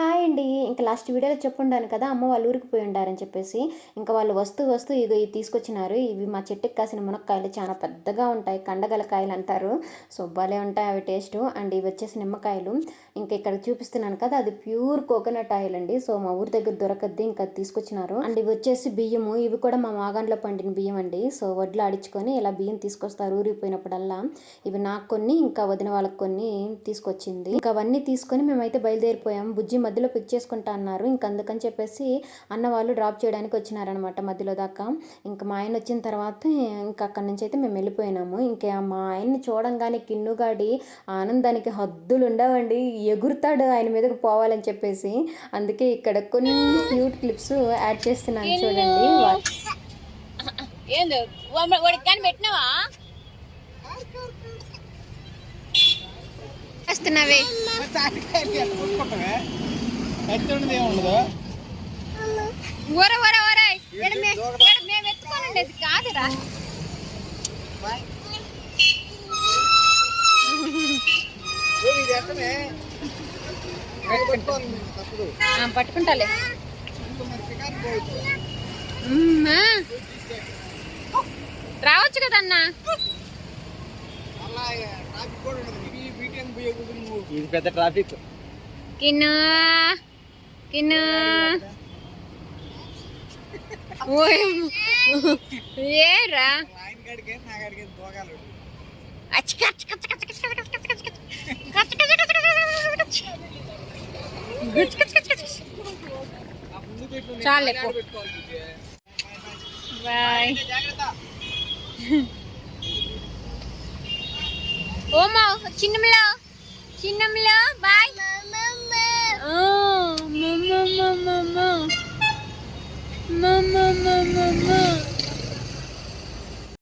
Hi, అండి ఇంకా last వీడియోలో చెప్పుండాను కదా అమ్మ వాళ్ళు ఊరికి పోయి ఉండారని చెప్పేసి. ఇంకా వాళ్ళు వస్తూ వస్తూ ఇదో ఇవి తీసుకొచ్చినారు. ఇవి మా చెట్టుకి కాసిన మునక్కాయలు చాలా పెద్దగా ఉంటాయి. కండగల కాయలు అంటారు. సో భలే ఉంటాయి అవి టేస్ట్. అండ్ ఇవి వచ్చేసి నిమ్మకాయలు. ఇంకా ఇక్కడ చూపిస్తున్నాను కదా అది ప్యూర్ కోకోనట్ ఆయిల్ అండి. సో మా ఊరి దగ్గర దొరకద్ది ఇంకా తీసుకొచ్చినారు. అండ్ ఇవి వచ్చేసి బియ్యము. ఇవి కూడా మా మాగాండ్లో పండిన బియ్యం అండి. సో వడ్లు ఆడించుకొని ఇలా బియ్యం తీసుకొస్తారు ఊరికి పోయినప్పుడల్లా. ఇవి నాకు కొన్ని ఇంకా వదిన వాళ్ళకి కొన్ని తీసుకొచ్చింది. ఇంకా అవన్నీ తీసుకొని మేమైతే బయలుదేరిపోయాం. బుజ్జి మధ్యలో పిక్ చేసుకుంటా అన్నారు. ఇంక అందుకని చెప్పేసి అన్న వాళ్ళు డ్రాప్ చేయడానికి వచ్చినారనమాట మధ్యలో దాకా. ఇంకా మా ఆయన వచ్చిన తర్వాత ఇంకా అక్కడి నుంచి అయితే మేము వెళ్ళిపోయినాము. ఇంకా మా ఆయన్ని చూడంగానే కిన్నుగాడి ఆనందానికి హద్దులు ఉండవండి ఎగురుతాడు ఆయన మీదకి పోవాలని చెప్పేసి. అందుకే ఇక్కడ కొన్ని క్యూట్ క్లిప్స్ యాడ్ చేస్తున్నాను చూడండి. వా- ఏంది? వాడి- వాడికి కానీ పెట్టినావా? వస్తున్నావే. ఎత్తుండదు ఏముండదు ఊర ఊర ఊర ఇక్కడ మేము ఎత్తుకోనండి అది కాదురా. పట్టుకుంటాలే. రావచ్చు కదన్నా? ఇది పెద్ద ట్రాఫిక్. కిన్నా. కిన్ను ఏరా చాలే బాయ్ ఓమా చిన్నమ్లో చిన్నమ్లో బాయ్ mama, mama, mama.